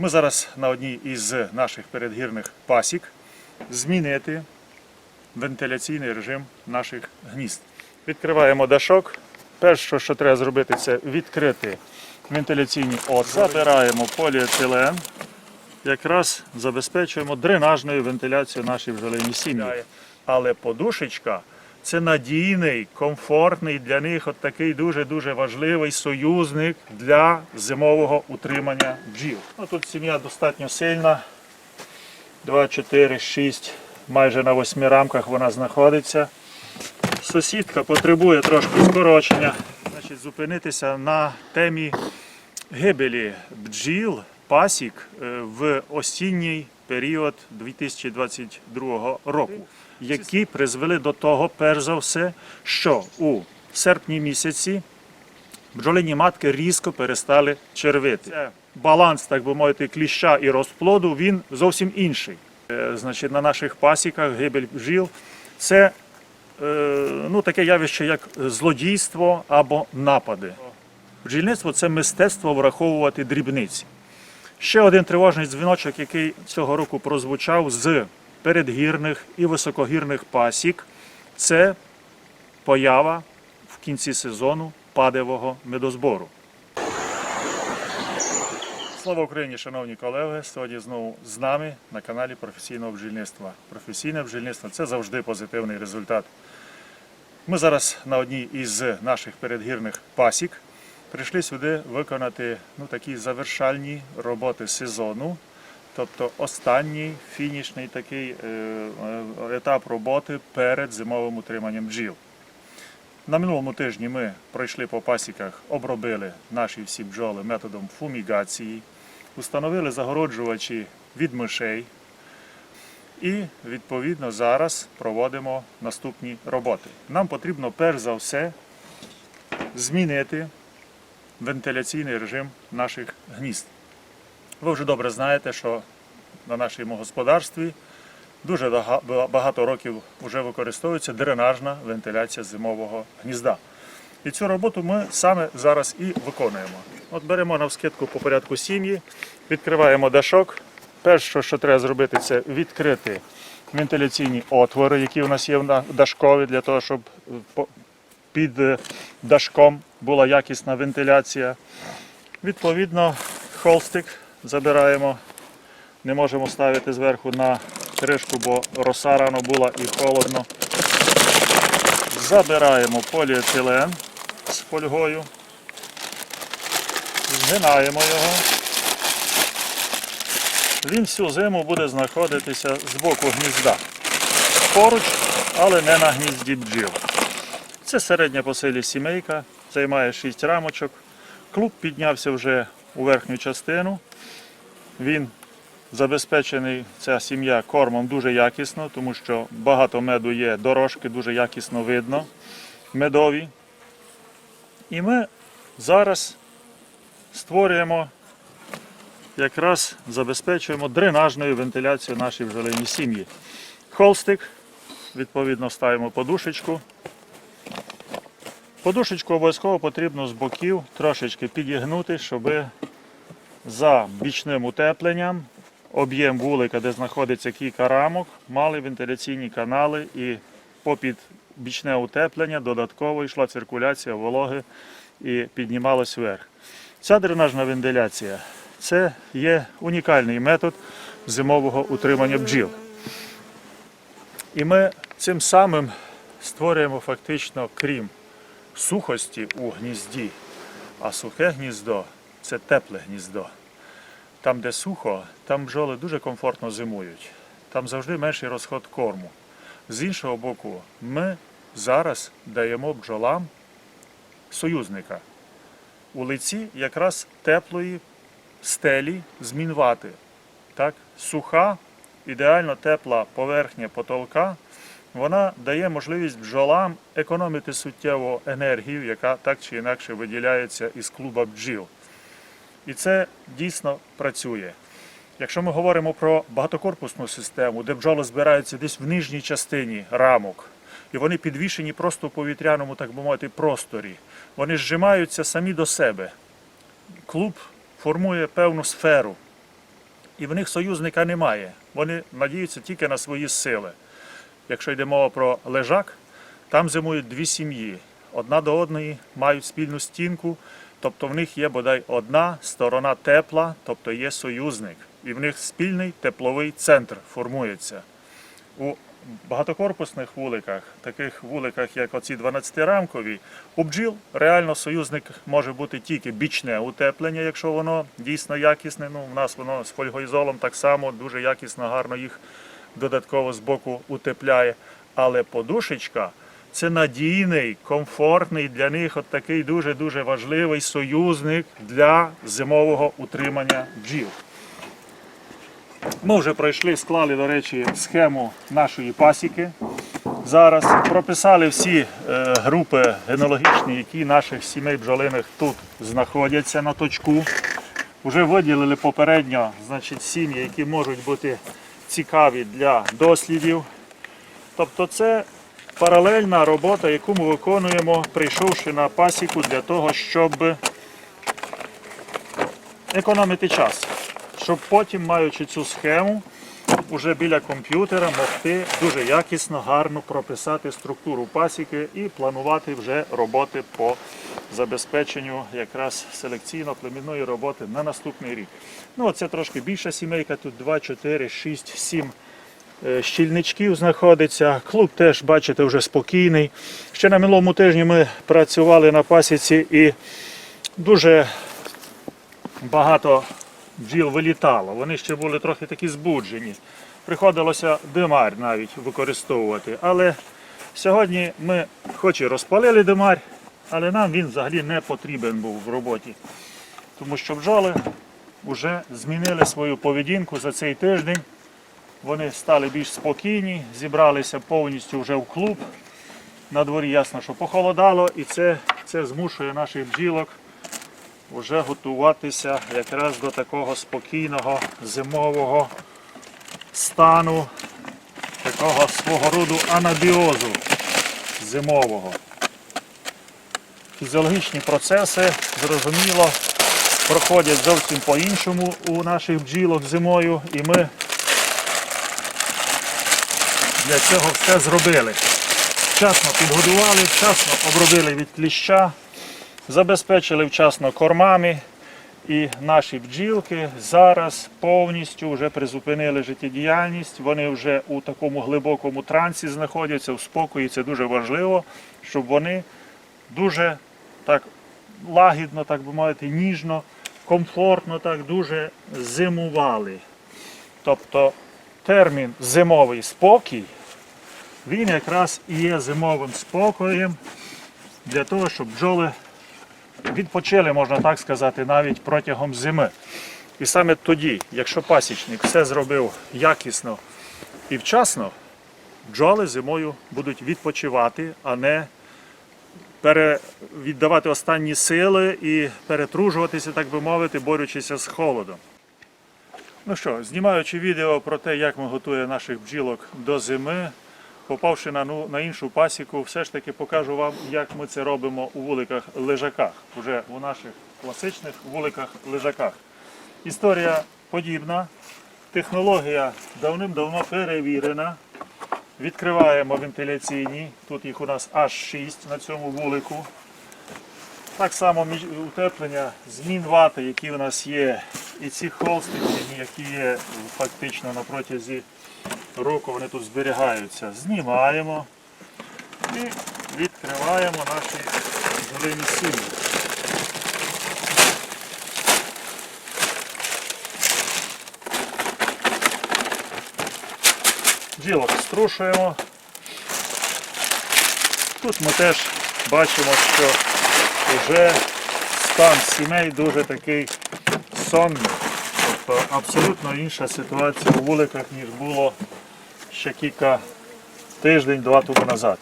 Ми зараз на одній із наших передгірних пасік змінити вентиляційний режим наших гнізд. Відкриваємо дашок. Перше, що треба зробити, це відкрити вентиляційні отвори. Забираємо поліетилен. Якраз забезпечуємо дренажною вентиляцією нашої бджолині сім'ї. Але подушечка це надійний, комфортний для них от такий дуже-дуже важливий союзник для зимового утримання бджіл. Ну, тут сім'я достатньо сильна. 2, 4, 6, майже на 8 рамках вона знаходиться. Сусідка потребує трошки скорочення. Значить, зупинитися на темі гибелі бджіл, пасік е, в осінній період 2022 року, які призвели до того, перш за все, що у серпні місяці бджолині матки різко перестали червити. Баланс, так би мовити, кліща і розплоду, він зовсім інший. Е, Значить, на наших пасіках гибель бджіл це е, ну, таке явище, як злодійство або напади. Бджільництво це мистецтво враховувати дрібниці. Ще один тривожний дзвіночок, який цього року прозвучав з передгірних і високогірних пасік, це поява в кінці сезону падевого медозбору. Слава Україні, шановні колеги! Сьогодні знову з нами на каналі професійного бджільництва. Професійне бджільництво це завжди позитивний результат. Ми зараз на одній із наших передгірних пасік прийшли сюди виконати ну, такі завершальні роботи сезону, тобто останній фінішний такий е, е, етап роботи перед зимовим утриманням бджіл. На минулому тижні ми пройшли по пасіках, обробили наші всі бджоли методом фумігації, установили загороджувачі від мишей і відповідно зараз проводимо наступні роботи. Нам потрібно перш за все змінити вентиляційний режим наших гнізд. Ви вже добре знаєте, що на нашому господарстві дуже багато років вже використовується дренажна вентиляція зимового гнізда. І цю роботу ми саме зараз і виконуємо. От беремо навскидку по порядку сім'ї, відкриваємо дашок. Перше, що треба зробити, це відкрити вентиляційні отвори, які у нас є на дашкові, для того, щоб е, під е, дашком була якісна вентиляція. Відповідно, холстик забираємо. Не можемо ставити зверху на кришку, бо роса рано була і холодно. Забираємо поліетилен з фольгою, згинаємо його. Він всю зиму буде знаходитися з боку гнізда. Поруч, але не на гнізді бджіл. Це середня по силі сімейка, займає 6 рамочок. Клуб піднявся вже у верхню частину. Він забезпечений, ця сім'я кормом дуже якісно, тому що багато меду є, дорожки дуже якісно видно, медові. І ми зараз створюємо, якраз забезпечуємо дренажною вентиляцію нашій бджолиній сім'ї. Холстик, відповідно, ставимо подушечку. Подушечку обов'язково потрібно з боків трошечки підігнути, щоб за бічним утепленням об'єм вулика, де знаходиться кілька рамок, мали вентиляційні канали і попід бічне утеплення додатково йшла циркуляція вологи і піднімалась вверх. Ця дренажна вентиляція це є унікальний метод зимового утримання бджіл. І ми цим самим створюємо фактично, крім сухості у гнізді, а сухе гніздо це тепле гніздо. Там, де сухо, там бджоли дуже комфортно зимують. Там завжди менший розход корму. З іншого боку, ми зараз даємо бджолам союзника у лиці якраз теплої стелі змінвати. Так? Суха, ідеально тепла поверхня потолка, вона дає можливість бджолам економити суттєво енергію, яка так чи інакше виділяється із клуба бджіл. І це дійсно працює. Якщо ми говоримо про багатокорпусну систему, де бджоли збираються десь в нижній частині рамок, і вони підвішені просто в повітряному, так би мовити, просторі, вони зжимаються самі до себе. Клуб формує певну сферу. І в них союзника немає. Вони надіються тільки на свої сили. Якщо йде мова про лежак, там зимують дві сім'ї. Одна до одної мають спільну стінку, тобто в них є бодай одна сторона тепла, тобто є союзник. І в них спільний тепловий центр формується. У багатокорпусних вуликах, таких вуликах, як оці 12-рамкові, у бджіл реально союзник може бути тільки бічне утеплення, якщо воно дійсно якісне. Ну, у нас воно з фольгоізолом так само дуже якісно, гарно їх додатково з боку утепляє. Але подушечка це надійний, комфортний для них от такий дуже-дуже важливий союзник для зимового утримання бджіл. Ми вже пройшли, склали, до речі, схему нашої пасіки. Зараз прописали всі е, групи генологічні, які наших сімей бджолиних тут знаходяться на точку. Вже виділили попередньо значить, сім'ї, які можуть бути цікаві для дослідів. Тобто це паралельна робота, яку ми виконуємо, прийшовши на пасіку для того, щоб економити час, щоб потім, маючи цю схему, уже біля комп'ютера могти дуже якісно, гарно прописати структуру пасіки і планувати вже роботи по забезпеченню якраз селекційно-племінної роботи на наступний рік. Ну, це трошки більша сімейка, тут 2, 4, 6, 7 е, щільничків знаходиться. Клуб теж, бачите, вже спокійний. Ще на минулому тижні ми працювали на пасіці і дуже багато бджіл вилітало. Вони ще були трохи такі збуджені. Приходилося димар навіть використовувати. Але сьогодні ми хоч і розпалили димар, але нам він взагалі не потрібен був в роботі. Тому що бджоли вже змінили свою поведінку за цей тиждень. Вони стали більш спокійні, зібралися повністю вже в клуб. На дворі ясно, що похолодало, і це, це змушує наших бджілок вже готуватися якраз до такого спокійного зимового стану, такого свого роду анабіозу зимового. Фізіологічні процеси, зрозуміло, проходять зовсім по-іншому у наших бджілок зимою, і ми для цього все зробили. Вчасно підгодували, вчасно обробили від кліща, забезпечили вчасно кормами. І наші бджілки зараз повністю вже призупинили життєдіяльність. Вони вже у такому глибокому трансі знаходяться, в спокої. Це дуже важливо, щоб вони дуже лагідно, так би мовити, ніжно, комфортно, так дуже зимували. Тобто термін зимовий спокій, він якраз і є зимовим спокоєм для того, щоб бджоли відпочили, можна так сказати, навіть протягом зими. І саме тоді, якщо пасічник все зробив якісно і вчасно, бджоли зимою будуть відпочивати, а не. Віддавати останні сили і перетружуватися, так би мовити, борючися з холодом. Ну що, знімаючи відео про те, як ми готуємо наших бджілок до зими, попавши на, ну, на іншу пасіку, все ж таки покажу вам, як ми це робимо у вуликах лежаках, уже у наших класичних вуликах лежаках. Історія подібна, технологія давним-давно перевірена. Відкриваємо вентиляційні, тут їх у нас аж 6 на цьому вулику. Так само утеплення змін вати, які у нас є, і ці холстики, які є фактично на протязі року, вони тут зберігаються. Знімаємо і відкриваємо наші зелені сім'ї. Ділок струшуємо. Тут ми теж бачимо, що вже стан сімей дуже такий сонний. Тобто абсолютно інша ситуація у вуликах, ніж було ще кілька тиждень-два тому назад.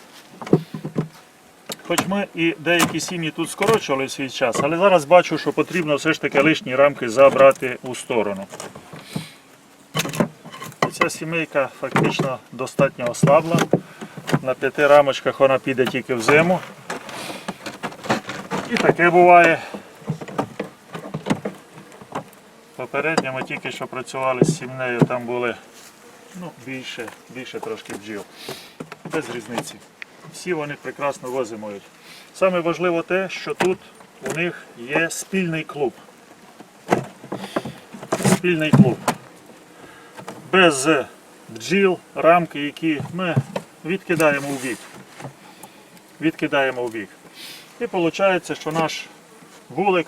Хоч ми і деякі сім'ї тут скорочували свій час, але зараз бачу, що потрібно все ж таки лишні рамки забрати у сторону. Ця сімейка фактично достатньо ослабла. На п'яти рамочках вона піде тільки в зиму. І таке буває. Попередньо ми тільки що працювали з сімнею, там були ну, більше, більше трошки бджіл. Без різниці. Всі вони прекрасно возимують. Саме важливо те, що тут у них є спільний клуб. Спільний клуб. Без бджіл, рамки, які ми відкидаємо в бік. Відкидаємо в бік. І виходить, що наш вулик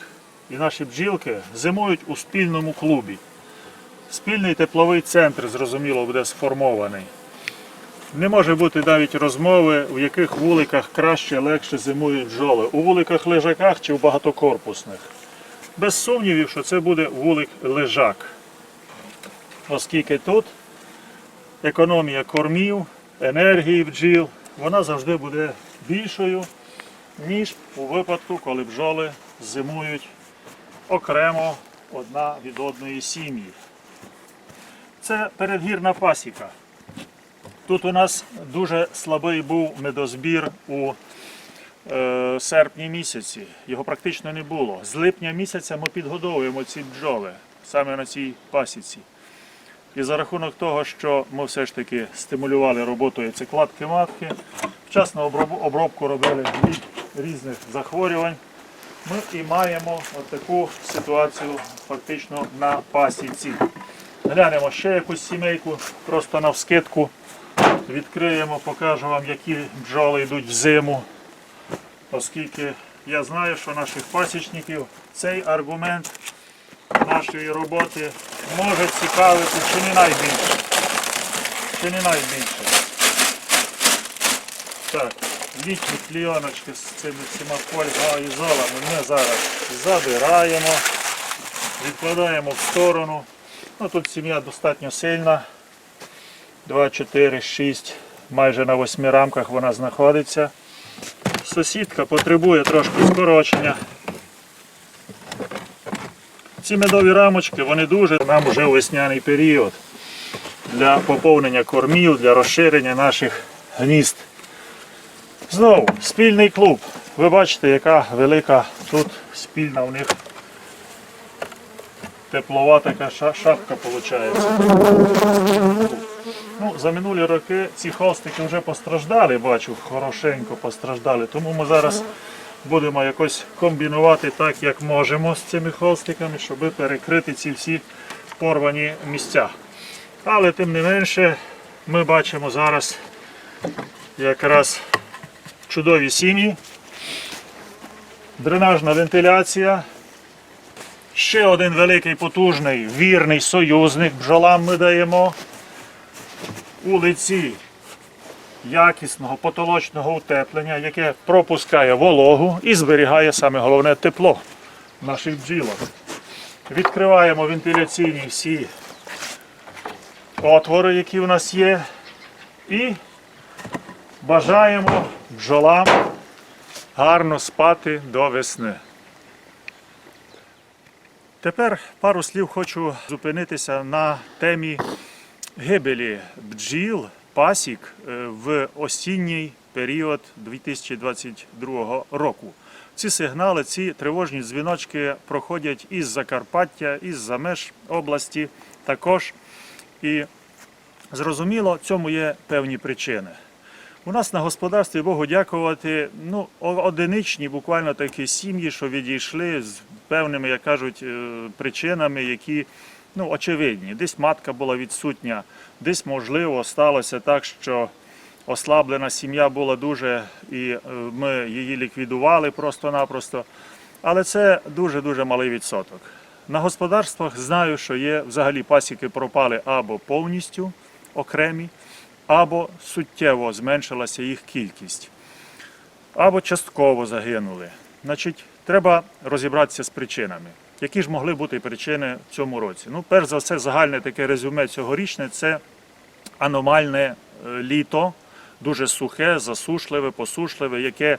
і наші бджілки зимують у спільному клубі. Спільний тепловий центр, зрозуміло, буде сформований. Не може бути навіть розмови, в яких вуликах краще, легше зимують бджоли. У вуликах лежаках чи в багатокорпусних. Без сумнівів, що це буде вулик лежак. Оскільки тут економія кормів, енергії бджіл, вона завжди буде більшою, ніж у випадку, коли бджоли зимують окремо одна від одної сім'ї. Це передгірна пасіка. Тут у нас дуже слабий був медозбір у е, серпні місяці. Його практично не було. З липня місяця ми підгодовуємо ці бджоли саме на цій пасіці. І за рахунок того, що ми все ж таки стимулювали роботу яйцекладки матки, вчасно обробку робили від різних захворювань, ми і маємо таку ситуацію фактично на пасіці. Глянемо ще якусь сімейку, просто навскидку. Відкриємо, покажу вам, які бджоли йдуть в зиму. Оскільки я знаю, що наших пасічників цей аргумент нашої роботи може цікавити чи не найбільше. Чи не найбільше. Так, літні клійоночки з цими всіма фольгоізолами ми зараз забираємо, відкладаємо в сторону. Ну, тут сім'я достатньо сильна. 2, 4, 6, майже на 8 рамках вона знаходиться. Сусідка потребує трошки скорочення. Ці медові рамочки, вони дуже нам вже у весняний період для поповнення кормів, для розширення наших гнізд. Знову спільний клуб. Ви бачите, яка велика тут спільна у них теплова така шапка виходить. Ну, за минулі роки ці холстики вже постраждали, бачу, хорошенько постраждали. Тому ми зараз будемо якось комбінувати так, як можемо з цими холстиками, щоб перекрити ці всі порвані місця. Але тим не менше, ми бачимо зараз якраз чудові сім'ї, дренажна вентиляція. Ще один великий потужний вірний союзник бджолам ми даємо у лиці якісного потолочного утеплення, яке пропускає вологу і зберігає саме головне тепло наших бджілок. Відкриваємо вентиляційні всі отвори, які в нас є, і бажаємо бджолам гарно спати до весни. Тепер пару слів хочу зупинитися на темі гибелі бджіл, пасік е, в осінній період 2022 року. Ці сигнали, ці тривожні дзвіночки проходять із Закарпаття, із за меж області також. І зрозуміло, цьому є певні причини. У нас на господарстві Богу дякувати, ну, одиничні буквально такі сім'ї, що відійшли з певними, як кажуть, е, причинами, які ну, очевидні. Десь матка була відсутня, десь, можливо, сталося так, що ослаблена сім'я була дуже, і е, ми її ліквідували просто-напросто. Але це дуже-дуже малий відсоток. На господарствах знаю, що є взагалі пасіки пропали або повністю окремі, або суттєво зменшилася їх кількість, або частково загинули. Значить, треба розібратися з причинами. Які ж могли бути причини в цьому році? Ну, перш за все, загальне таке резюме цьогорічне це аномальне е, літо, дуже сухе, засушливе, посушливе, яке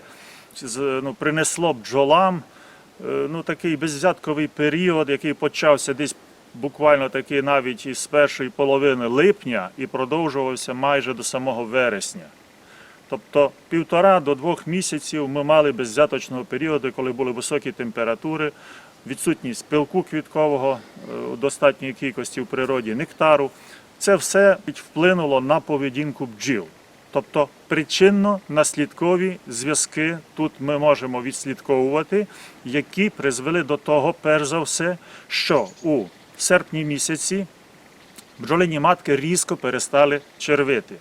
ну, принесло бджолам е, ну, такий безвзятковий період, який почався десь буквально таки навіть із першої половини липня і продовжувався майже до самого вересня. Тобто півтора до двох місяців ми мали беззяточного періоду, коли були високі температури, відсутність пилку квіткового е, у достатньої кількості в природі, нектару. Це все вплинуло на поведінку бджіл. Тобто причинно-наслідкові зв'язки тут ми можемо відслідковувати, які призвели до того, перш за все, що у серпні місяці бджолині матки різко перестали червити.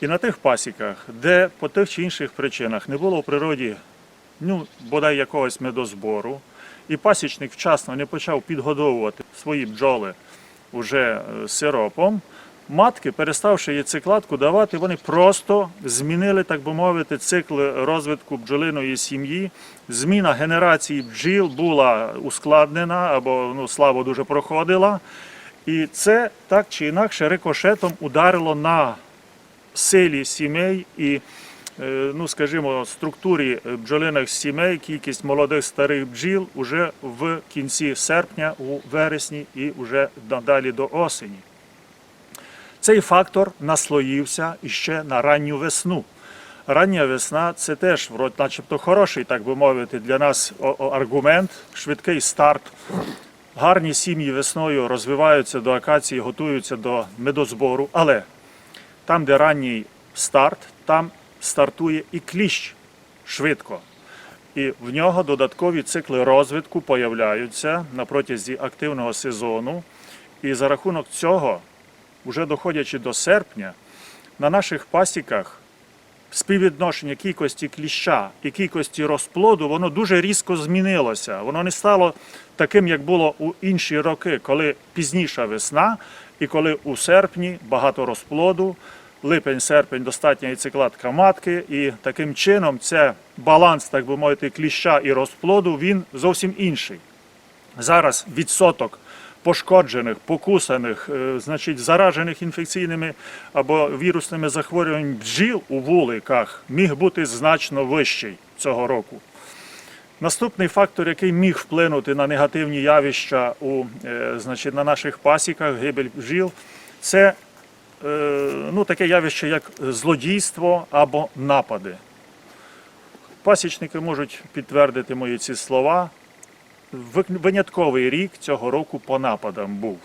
І на тих пасіках, де по тих чи інших причинах не було в природі ну, бодай якогось медозбору, і пасічник вчасно не почав підгодовувати свої бджоли уже е, сиропом, матки, переставши яйцекладку давати, вони просто змінили, так би мовити, цикл розвитку бджолиної сім'ї. Зміна генерації бджіл була ускладнена або ну, слабо дуже проходила. І це так чи інакше рикошетом ударило на силі сімей і, ну скажімо, структурі бджолиних сімей, кількість молодих старих бджіл уже в кінці серпня, у вересні і вже надалі до осені. Цей фактор наслоївся іще на ранню весну. Рання весна це теж начебто хороший, так би мовити, для нас аргумент, швидкий старт. Гарні сім'ї весною розвиваються до акації, готуються до медозбору, але там, де ранній старт, там стартує і кліщ швидко. І в нього додаткові цикли розвитку появляються на протязі активного сезону. І за рахунок цього, вже доходячи до серпня, на наших пасіках співвідношення кількості кліща і кількості розплоду, воно дуже різко змінилося. Воно не стало таким, як було у інші роки, коли пізніша весна, і коли у серпні багато розплоду, липень-серпень достатня яйцекладка матки, і таким чином це баланс, так би мовити, кліща і розплоду, він зовсім інший. Зараз відсоток пошкоджених, покусаних, е, значить, заражених інфекційними або вірусними захворюваннями бджіл у вуликах міг бути значно вищий цього року. Наступний фактор, який міг вплинути на негативні явища у, е, значить, на наших пасіках, гибель бджіл, це ну, таке явище, як злодійство або напади. Пасічники можуть підтвердити мої ці слова. Винятковий рік цього року по нападам був.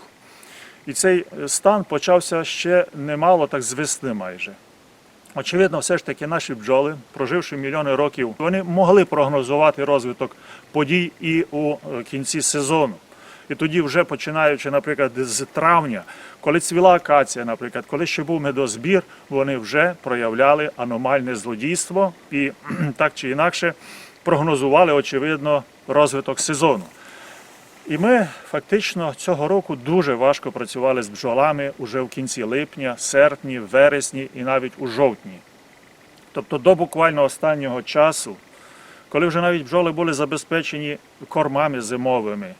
І цей е, стан почався ще немало, так з весни майже. Очевидно, все ж таки наші бджоли, проживши мільйони років, вони могли прогнозувати розвиток подій і у е, кінці сезону. І тоді, вже починаючи, наприклад, з травня, коли цвіла акація, наприклад, коли ще був медозбір, вони вже проявляли аномальне злодійство і так чи інакше прогнозували, очевидно, розвиток сезону. І ми фактично цього року дуже важко працювали з бджолами уже в кінці липня, серпні, вересні і навіть у жовтні. Тобто до буквально останнього часу, коли вже навіть бджоли були забезпечені кормами зимовими.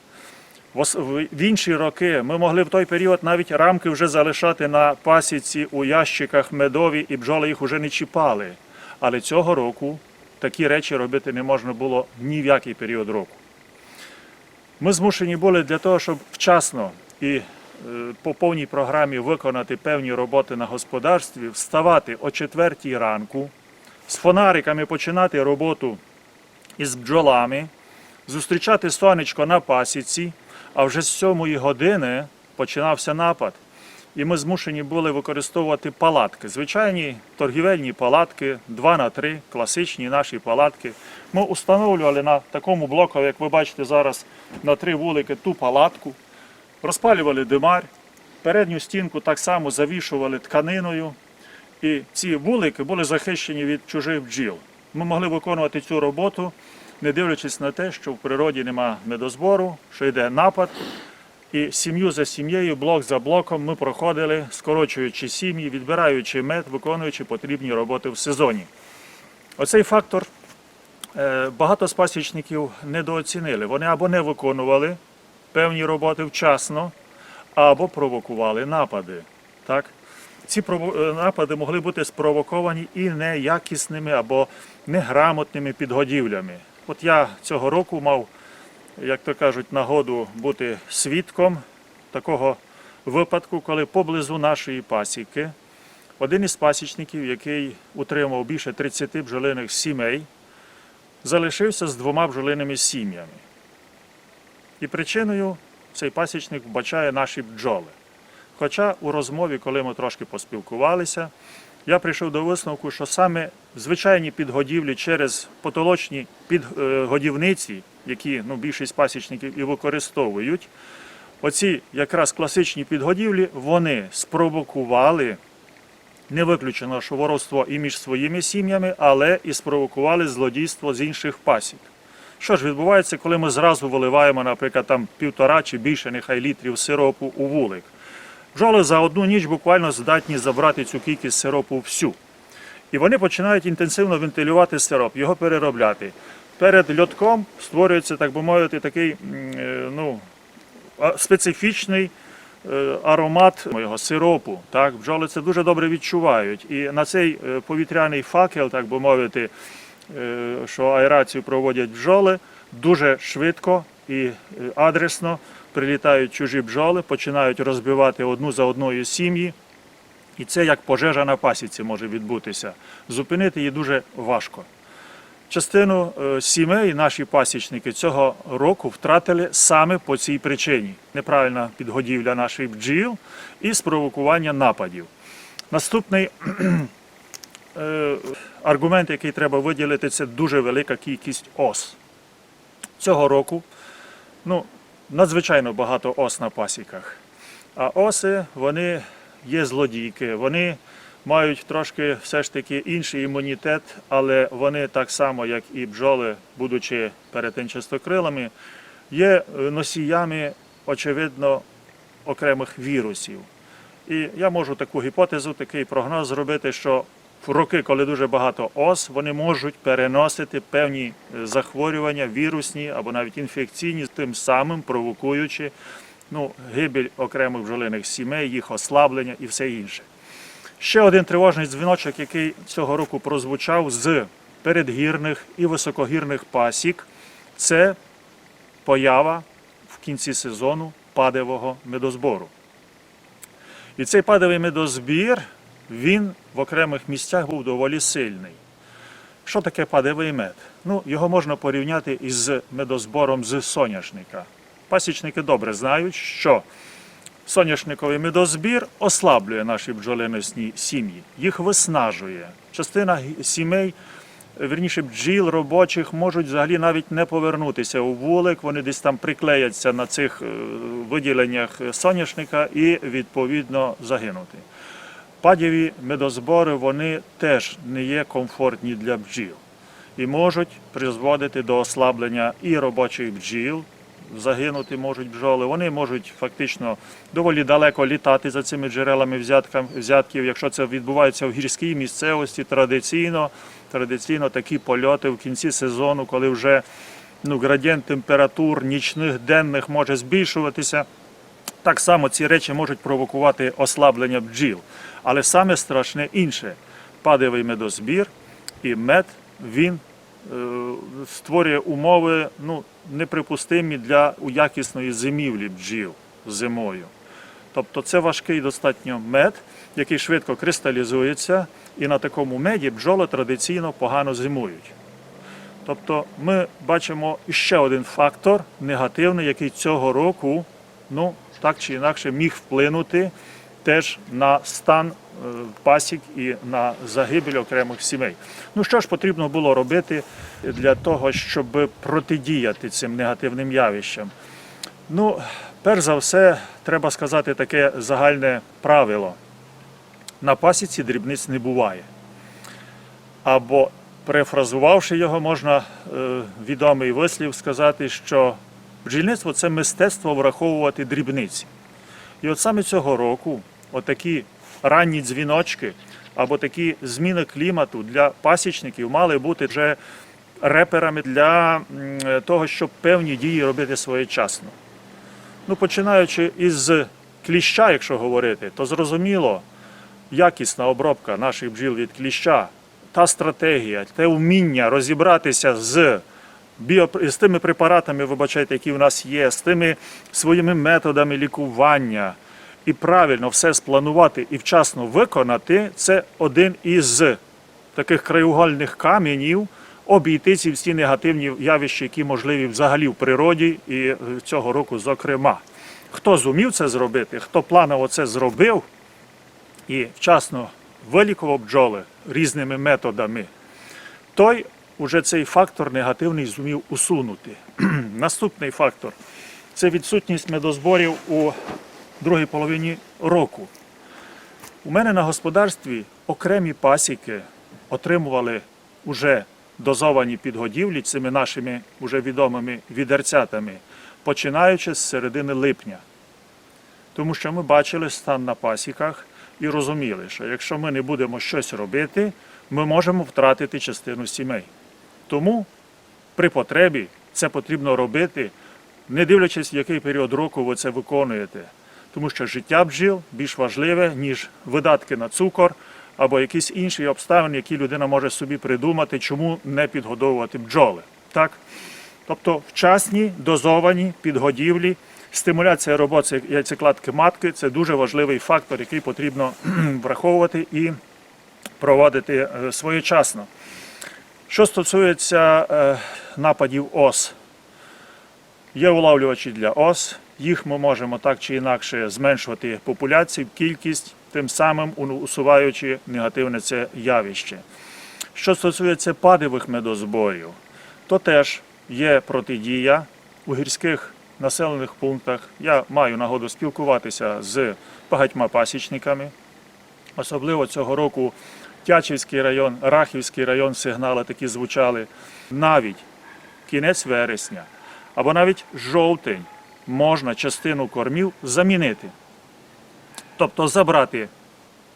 В інші роки ми могли в той період навіть рамки вже залишати на пасіці у ящиках медові, і бджоли їх уже не чіпали. Але цього року такі речі робити не можна було ні в який період року. Ми змушені були для того, щоб вчасно і е, по повній програмі виконати певні роботи на господарстві, вставати о четвертій ранку, з фонариками починати роботу із бджолами, зустрічати сонечко на пасіці, а вже з сьомої години починався напад. І ми змушені були використовувати палатки. Звичайні торгівельні палатки, 2 на 3 класичні наші палатки. Ми установлювали на такому блоку, як ви бачите зараз, на три вулики ту палатку, розпалювали димар, передню стінку так само завішували тканиною. І ці вулики були захищені від чужих бджіл. Ми могли виконувати цю роботу, не дивлячись на те, що в природі нема медозбору, що йде напад. І сім'ю за сім'єю, блок за блоком ми проходили, скорочуючи сім'ї, відбираючи мед, виконуючи потрібні роботи в сезоні. Оцей фактор е, багато з пасічників недооцінили. Вони або не виконували певні роботи вчасно, або провокували напади. Так? Ці е, напади могли бути спровоковані і неякісними або неграмотними підгодівлями. От я цього року мав як то кажуть, нагоду бути свідком такого випадку, коли поблизу нашої пасіки один із пасічників, який утримав більше 30 бджолиних сімей, залишився з двома бджолиними сім'ями. І причиною цей пасічник вбачає наші бджоли. Хоча у розмові, коли ми трошки поспілкувалися, я прийшов до висновку, що саме звичайні підгодівлі через потолочні підгодівниці, які ну, більшість пасічників і використовують, оці якраз класичні підгодівлі, вони спровокували не виключено, що воровство і між своїми сім'ями, але і спровокували злодійство з інших пасік. Що ж відбувається, коли ми зразу виливаємо, наприклад, там півтора чи більше нехай літрів сиропу у вулик? Бджоли за одну ніч буквально здатні забрати цю кількість сиропу всю. І вони починають інтенсивно вентилювати сироп, його переробляти. Перед льотком створюється, так би мовити, такий е, ну, специфічний е, аромат його сиропу. Так? Бджоли це дуже добре відчувають. І на цей е, повітряний факел, так би мовити, що аерацію проводять бджоли, дуже швидко і адресно прилітають чужі бджоли, починають розбивати одну за одною сім'ї. І це як пожежа на пасіці може відбутися. Зупинити її дуже важко. Частину е, сімей наші пасічники цього року втратили саме по цій причині: неправильна підгодівля наших бджіл і спровокування нападів. Наступний е, аргумент, який треба виділити, це дуже велика кількість ос. Цього року ну, надзвичайно багато ос на пасіках. А оси, вони є злодійки, вони мають трошки все ж таки інший імунітет, але вони так само, як і бджоли, будучи перетинчастокрилами, є е, носіями, очевидно, окремих вірусів. І я можу таку гіпотезу, такий прогноз зробити, що роки, коли дуже багато ос, вони можуть переносити певні е, захворювання, вірусні або навіть інфекційні, тим самим провокуючи ну, гибель окремих бджолиних сімей, їх ослаблення і все інше. Ще один тривожний дзвіночок, який цього року прозвучав з передгірних і високогірних пасік, це поява в кінці сезону падевого медозбору. І цей падовий медозбір, він в окремих місцях був доволі сильний. Що таке падевий мед? Ну, його можна порівняти із медозбором з соняшника. Пасічники добре знають, що соняшниковий медозбір ослаблює наші бджолиносні сім'ї, їх виснажує. Частина сімей, е, вірніше бджіл робочих, можуть взагалі навіть не повернутися у вулик, вони десь там приклеяться на цих е, виділеннях соняшника і відповідно загинути. Падєві медозбори вони теж не є комфортні для бджіл і можуть призводити до ослаблення і робочих бджіл. Загинути можуть бджоли, вони можуть фактично доволі далеко літати за цими джерелами взятків. Якщо це відбувається в гірській місцевості, традиційно, традиційно такі польоти в кінці сезону, коли вже ну, градієнт температур нічних, денних може збільшуватися. Так само ці речі можуть провокувати ослаблення бджіл. Але саме страшне інше падевий медозбір і мед він е, створює умови ну, неприпустимі для якісної зимівлі бджіл зимою. Тобто це важкий достатньо мед, який швидко кристалізується, і на такому меді бджоли традиційно погано зимують. Тобто ми бачимо ще один фактор негативний, який цього року, ну так чи інакше, міг вплинути теж на стан е, пасік і на загибель окремих сімей. Ну що ж потрібно було робити для того, щоб протидіяти цим негативним явищам? Ну, перш за все, треба сказати таке загальне правило. На пасіці дрібниць не буває. Або перефразувавши його, можна е, відомий вислів сказати, що бджільництво це мистецтво враховувати дрібниці. І от саме цього року отакі ранні дзвіночки або такі зміни клімату для пасічників мали бути вже реперами для того, щоб певні дії робити своєчасно. Ну, починаючи із кліща, якщо говорити, то зрозуміло, якісна обробка наших бджіл від кліща, та стратегія, те вміння розібратися з, біо, з тими препаратами, вибачайте, які в нас є, з тими своїми методами лікування, і правильно все спланувати і вчасно виконати, це один із таких краєугольних каменів обійти ці всі негативні явища, які можливі взагалі в природі і е, цього року, зокрема. Хто зумів це зробити, хто планово це зробив і вчасно вилікував бджоли різними методами, той уже цей фактор негативний зумів усунути. Наступний фактор це відсутність медозборів у другій половині року. У мене на господарстві окремі пасіки отримували уже дозовані підгодівлі цими нашими уже відомими відерцятами, починаючи з середини липня. Тому що ми бачили стан на пасіках і розуміли, що якщо ми не будемо щось робити, ми можемо втратити частину сімей. Тому при потребі це потрібно робити, не дивлячись, в який період року ви це виконуєте. Тому що життя бджіл більш важливе, ніж видатки на цукор або якісь інші обставини, які людина може собі придумати, чому не підгодовувати бджоли. Так? Тобто вчасні дозовані підгодівлі, стимуляція роботи яйцекладки матки це дуже важливий фактор, який потрібно враховувати і проводити е, своєчасно. Що стосується е, нападів ос, є улавлювачі для ос, їх ми можемо так чи інакше зменшувати популяцію, кількість, тим самим усуваючи негативне це явище. Що стосується падових медозборів, то теж є протидія у гірських населених пунктах. Я маю нагоду спілкуватися з багатьма пасічниками. Особливо цього року Тячівський район, Рахівський район сигнали такі звучали. Навіть кінець вересня або навіть жовтень можна частину кормів замінити. Тобто забрати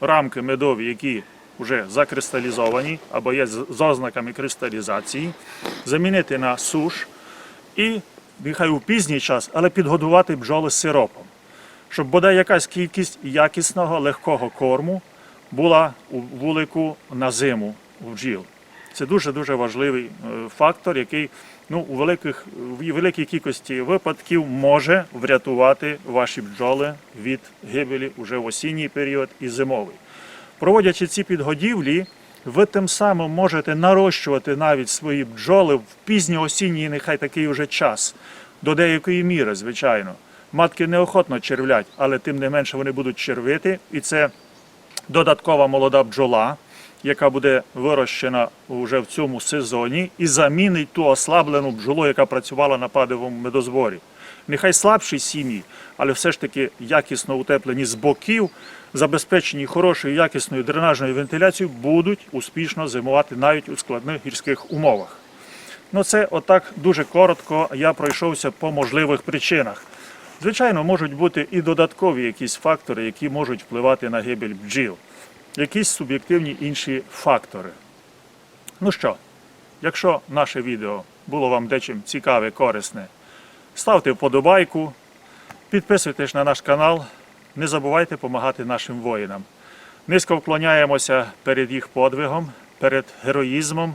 рамки медові, які вже закристалізовані або є з ознаками кристалізації, замінити на суш і нехай у пізній час, але підгодувати бджоли сиропом, щоб бодай якась кількість якісного легкого корму була у вулику на зиму у бджіл. Це дуже-дуже важливий е, фактор, який ну, у великих, в великій кількості випадків може врятувати ваші бджоли від гибелі уже в осінній період і зимовий. Проводячи ці підгодівлі, ви тим самим можете нарощувати навіть свої бджоли в пізньоосінній, нехай такий уже час, до деякої міри, звичайно. Матки неохотно червлять, але тим не менше вони будуть червити, і це додаткова молода бджола, яка буде вирощена вже в цьому сезоні, і замінить ту ослаблену бджолу, яка працювала на падовому медозборі. Нехай слабші сім'ї, але все ж таки якісно утеплені з боків, забезпечені хорошою якісною дренажною вентиляцією, будуть успішно зимувати навіть у складних гірських умовах. Ну, це отак дуже коротко я пройшовся по можливих причинах. Звичайно, можуть бути і додаткові якісь фактори, які можуть впливати на гибель бджіл, якісь суб'єктивні інші фактори. Ну що, якщо наше відео було вам дечим цікаве, корисне, ставте вподобайку, підписуйтесь на наш канал, не забувайте допомагати нашим воїнам. Низько вклоняємося перед їх подвигом, перед героїзмом,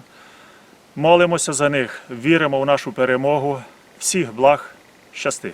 молимося за них, віримо в нашу перемогу. Всіх благ, щасти!